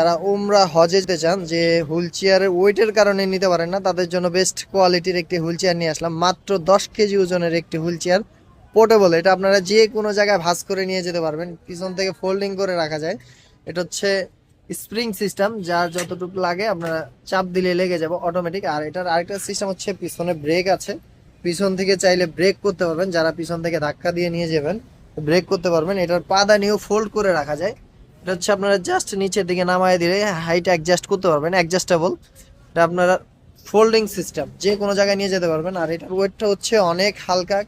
যারা উমরা হজে যেতে চান, যে হুইল চেয়ারের ওয়েটের কারণে নিতে পারেন না, তাদের জন্য বেস্ট কোয়ালিটির একটি হুইল চেয়ার নিয়ে আসলাম। মাত্র দশ কেজি ওজনের একটি হুইল চেয়ার পোর্টেবল এটা আপনারা যে কোনো জায়গায় ভাঁজ করে নিয়ে যেতে পারবেন। পিছন থেকে ফোল্ডিং করে রাখা যায়। এটা হচ্ছে স্প্রিং সিস্টেম যার যতটুকু লাগে আপনারা চাপ দিলে লেগে যাবে অটোমেটিক আর এটার আরেকটা সিস্টেম হচ্ছে, পিছনে ব্রেক আছে। পিছন থেকে চাইলে ব্রেক করতে পারবেন। যারা পিছন থেকে ধাক্কা দিয়ে নিয়ে যাবেন ব্রেক করতে পারবেন। এটার পাদানিও ফোল্ড করে রাখা যায়। এটা হচ্ছে আপনারা জাস্ট নিচের দিকে নামায় দিলে হাইট অ্যাডজাস্ট করতে পারবেন অ্যাডজাস্টেবল এটা আপনারা ফোল্ডিং সিস্টেম যে কোনো জায়গায় নিয়ে যেতে পারবেন। আর এটার ওয়েটটা হচ্ছে অনেক হালকা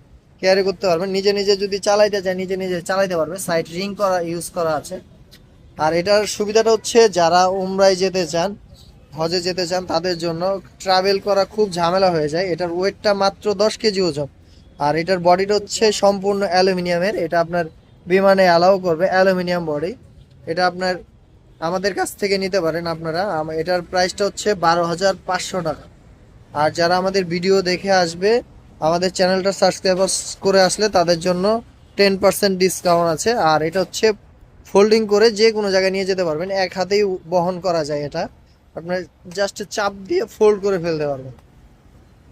ক্যারি করতে পারবেন। নিজে নিজে যদি চালাইতে চায়, নিজে নিজে চালাইতে পারবে। সাইড রিং করা ইউজ করা আছে। আর এটার সুবিধাটা হচ্ছে যারা উমরায় যেতে চান, হজে যেতে চান, তাদের জন্য ট্রাভেল করা খুব ঝামেলা হয়ে যায়। এটার ওয়েটটা মাত্র দশ কেজি ওজন। আর এটার বডিটা হচ্ছে সম্পূর্ণ অ্যালুমিনিয়ামের। এটা আপনার বিমানে অ্যালাউ করবে অ্যালুমিনিয়াম বডি এটা আপনার, আমাদের কাছ থেকে নিতে পারেন আপনারা। এটার প্রাইসটা হচ্ছে বারো হাজার পাঁচশো টাকা। আর যারা আমাদের ভিডিও দেখে আসবে, আমাদের চ্যানেলটা সাবস্ক্রাইব করে আসলে তাদের জন্য টেন পার্সেন্ট ডিসকাউন্ট আছে। আর এটা হচ্ছে ফোল্ডিং করে যে কোনো জায়গায় নিয়ে যেতে পারবেন। এক হাতেই বহন করা যায় এটা। আপনার জাস্ট চাপ দিয়ে ফোল্ড করে ফেলতে পারবেন।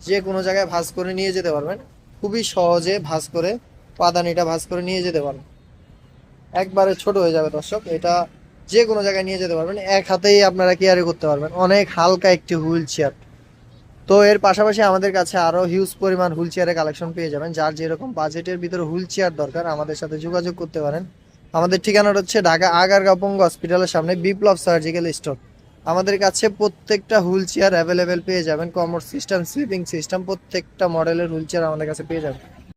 যে কোনো জায়গায় ভাঁজ করে নিয়ে যেতে পারবেন। খুবই সহজে ভাঁজ করে, পাদানিটা ভাঁজ করে নিয়ে যেতে পারবেন। একবারে ছোট হয়ে যাবে দর্শক। এটা যে কোনো জায়গায় নিয়ে যেতে পারবেন। এক হাতেই আপনারা ক্যারি করতে পারবেন। অনেক হালকা একটি হুইল চেয়ার। তো এর পাশাপাশি আমাদের কাছে আরও হিউজ পরিমাণ হুইল চেয়ারের কালেকশন পেয়ে যাবেন। যার যেরকম বাজেটের ভিতরে হুইল চেয়ার দরকার, আমাদের সাথে যোগাযোগ করতে পারেন। আমাদের ঠিকানাটা হচ্ছে ঢাকা আগারগাঁও পঙ্গু হসপিটালের সামনে বিপ্লব সার্জিক্যাল স্টোর আমাদের কাছে প্রত্যেকটা হুইল চেয়ার অ্যাভেলেবেল পেয়ে যাবেন। কমোড সিস্টেম স্লিপিং সিস্টেম প্রত্যেকটা মডেলের হুইল চেয়ার আমাদের কাছে পেয়ে যাবেন।